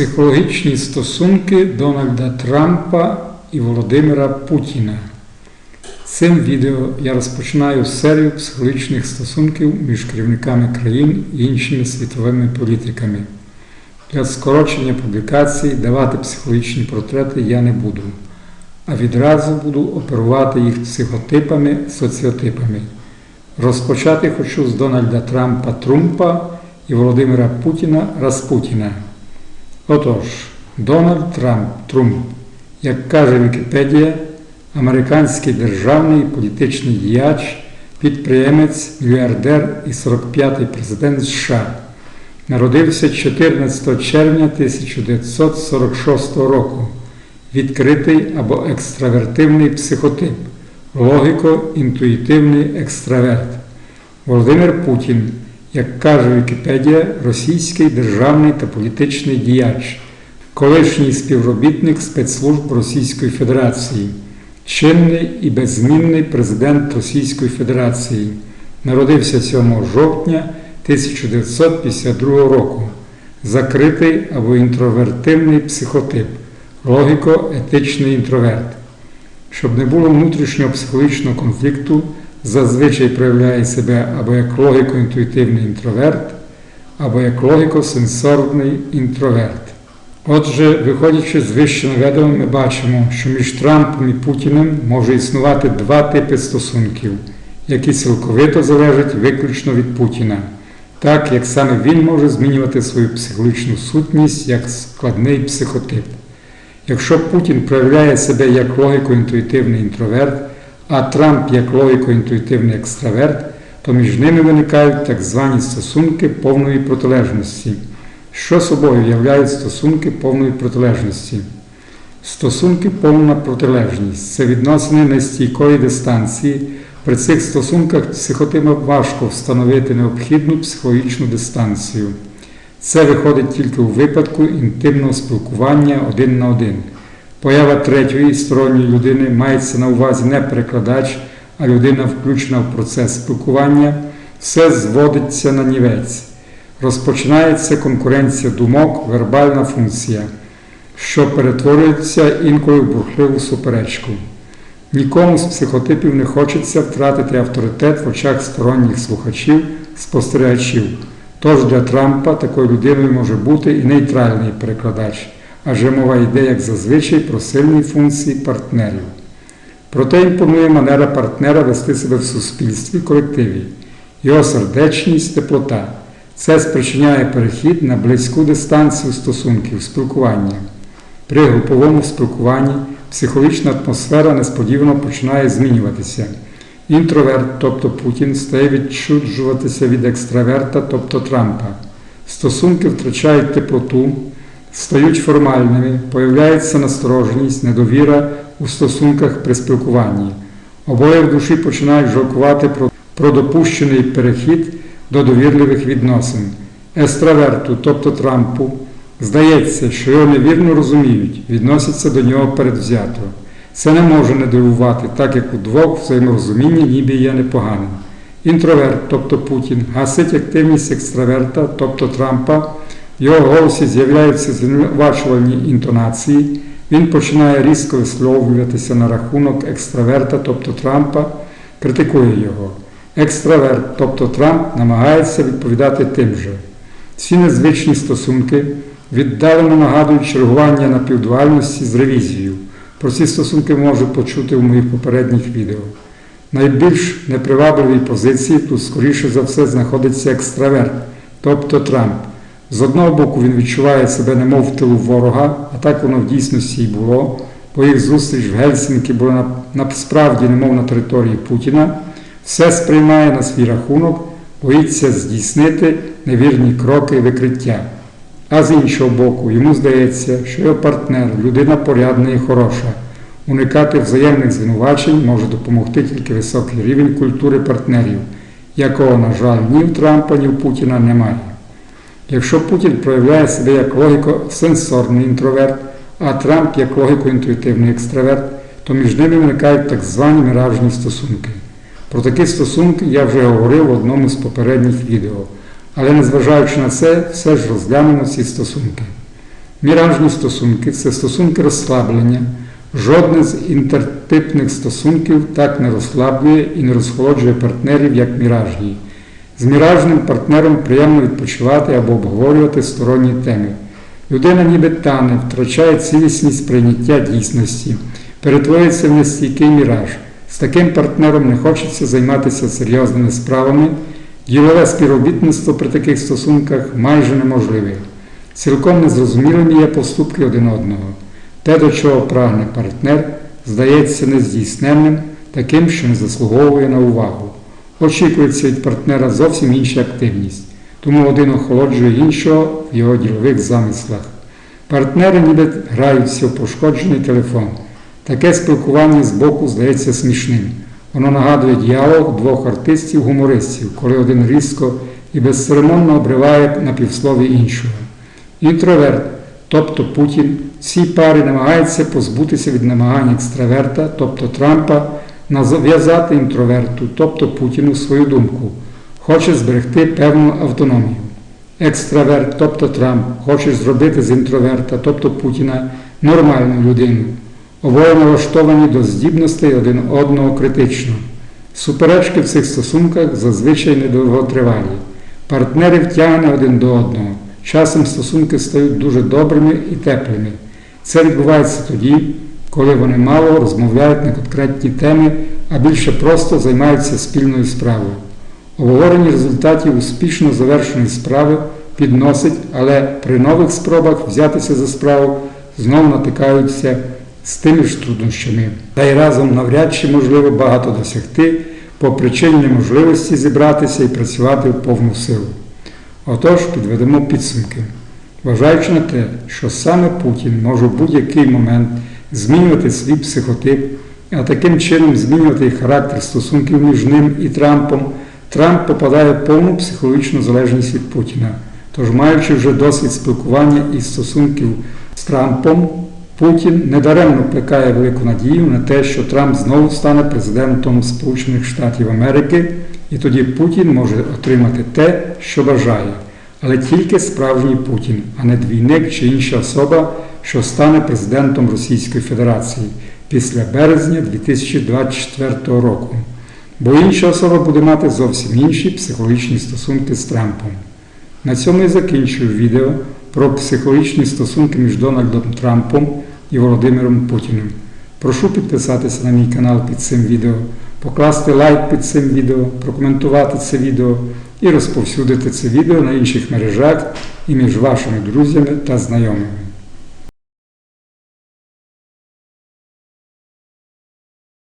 Психологічні стосунки Дональда Трампа і Володимира Путіна. Цим відео я розпочинаю серію психологічних стосунків між керівниками країн і іншими світовими політиками. Для скорочення публікацій давати психологічні портрети я не буду, а відразу буду оперувати їх психотипами, соціотипами. Розпочати хочу з Дональда Трампа Трумпа і Володимира Путіна Распутіна. Отож, Дональд Трамп Трумп, як каже Вікіпедія, американський державний політичний діяч, підприємець, мільярдер і 45-й президент США. Народився 14 червня 1946 року. Відкритий або екстравертивний психотип, логіко-інтуїтивний екстраверт. Володимир Путін, як каже Вікіпедія, російський державний та політичний діяч, колишній співробітник спецслужб Російської Федерації, чинний і беззмінний президент Російської Федерації. Народився 7 жовтня 1952 року. Закритий або інтровертивний психотип, логіко-етичний інтроверт. Щоб не було внутрішнього психологічного конфлікту, зазвичай проявляє себе або як логіко-інтуїтивний інтроверт, або як логіко-сенсорний інтроверт. Отже, виходячи з вище наведеного, ми бачимо, що між Трампом і Путіним може існувати два типи стосунків, які цілковито залежать виключно від Путіна, так як саме він може змінювати свою психологічну сутність як складний психотип. Якщо Путін проявляє себе як логіко-інтуїтивний інтроверт, а Трамп як логіко-інтуїтивний екстраверт, то між ними виникають так звані стосунки повної протилежності. Що собою являють стосунки повної протилежності? Стосунки повна протилежність це відносини нестійкої дистанції. При цих стосунках психотипа важко встановити необхідну психологічну дистанцію. Це виходить тільки у випадку інтимного спілкування один на один. Поява третьої сторонньої людини мається на увазі не перекладач, а людина включена в процес спілкування, все зводиться на нівець. Розпочинається конкуренція думок, вербальна функція, що перетворюється інколи в бурхливу суперечку. Нікому з психотипів не хочеться втратити авторитет в очах сторонніх слухачів, спостерігачів. Тож для Трампа такою людиною може бути і нейтральний перекладач, адже мова йде, як зазвичай, про сильні функції партнерів. Проте імпонує манера партнера вести себе в суспільстві колективі, його сердечність, теплота. Це спричиняє перехід на близьку дистанцію стосунків, спілкування. При груповому спілкуванні психологічна атмосфера несподівано починає змінюватися. Інтроверт, тобто Путін, стає відчуджуватися від екстраверта, тобто Трампа. Стосунки втрачають теплоту, стають формальними, появляється настороженість, недовіра у стосунках при спілкуванні. Обоє в душі починають жалкувати про, про допущений перехід до довірливих відносин. Естраверту, тобто Трампу, здається, що його невірно розуміють, відносяться до нього передвзято. Це не може не дивувати, так як у двох взаєморозуміння ніби є непоганим. Інтроверт, тобто Путін, гасить активність екстраверта, тобто Трампа, його голосі з'являються звинувачувальні інтонації, він починає різко висловлюватися на рахунок екстраверта, тобто Трампа, критикує його. Екстраверт, тобто Трамп, намагається відповідати тим же. Ці незвичні стосунки віддалено нагадують чергування напівдуальності з ревізією. Про ці стосунки можу почути в моїх попередніх відео. Найбільш непривабливій позиції тут, скоріше за все, знаходиться екстраверт, тобто Трамп. З одного боку, він відчуває себе немов в тилу ворога, а так воно в дійсності й було, бо їх зустріч в Гельсінкі була насправді немов на території Путіна, все сприймає на свій рахунок, боїться здійснити невірні кроки і викриття. А з іншого боку, йому здається, що його партнер, людина порядна і хороша. Уникати взаємних звинувачень може допомогти тільки високий рівень культури партнерів, якого, на жаль, ні в Трампа, ні в Путіна немає. Якщо Путін проявляє себе як логіко-сенсорний інтроверт, а Трамп як логіко-інтуїтивний екстраверт, то між ними виникають так звані міражні стосунки. Про такі стосунки я вже говорив в одному з попередніх відео. Але незважаючи на це, все ж розглянемо ці стосунки. Міражні стосунки це стосунки розслаблення. Жодне з інтертипних стосунків так не розслаблює і не розхолоджує партнерів, як міражні. З міражним партнером приємно відпочивати або обговорювати сторонні теми. Людина ніби тане, втрачає цілісність прийняття дійсності, перетворюється в нестійкий міраж. З таким партнером не хочеться займатися серйозними справами. Ділове співробітництво при таких стосунках майже неможливе. Цілком незрозумілими є поступки один одного. Те, до чого прагне партнер, здається нездійсненним, таким, що не заслуговує на увагу. Очікується від партнера зовсім інша активність, тому один охолоджує іншого в його ділових замислах. Партнери ніби граються в пошкоджений телефон. Таке спілкування з боку здається смішним. Воно нагадує діалог двох артистів-гумористів, коли один різко і безцеремонно обриває на півслові іншого. Інтроверт, тобто Путін, цій парі намагається позбутися від намагань екстраверта, тобто Трампа, нав'язати інтроверту, тобто Путіну свою думку, хоче зберегти певну автономію. Екстраверт, тобто Трамп, хоче зробити з інтроверта, тобто Путіна, нормальну людину. Обоє налаштовані до здібностей один одного критично. Суперечки в цих стосунках зазвичай недовготривалі. Партнери втягне один до одного. Часом стосунки стають дуже добрими і теплими. Це відбувається тоді, коли вони мало розмовляють на конкретні теми, а більше просто займаються спільною справою. Обговорення результатів успішно завершеної справи підносить, але при нових спробах взятися за справу знову натикаються з тими ж труднощами. Та й разом навряд чи можливо багато досягти по причині неможливості зібратися і працювати в повну силу. Отож, підведемо підсумки. Вважаючи на те, що саме Путін може в будь-який момент змінювати свій психотип, а таким чином змінювати характер стосунків між ним і Трампом, Трамп попадає в повну психологічну залежність від Путіна. Тож, маючи вже досвід спілкування і стосунків з Трампом, Путін недаремно плекає велику надію на те, що Трамп знову стане президентом Сполучених Штатів Америки, і тоді Путін може отримати те, що бажає, але тільки справжній Путін, а не двійник чи інша особа, що стане президентом Російської Федерації після березня 2024 року. Бо інша особа буде мати зовсім інші психологічні стосунки з Трампом. На цьому я закінчую відео про психологічні стосунки між Дональдом Трампом і Володимиром Путіним. Прошу підписатися на мій канал під цим відео, покласти лайк під цим відео, прокоментувати це відео і розповсюдити це відео на інших мережах і між вашими друзями та знайомими.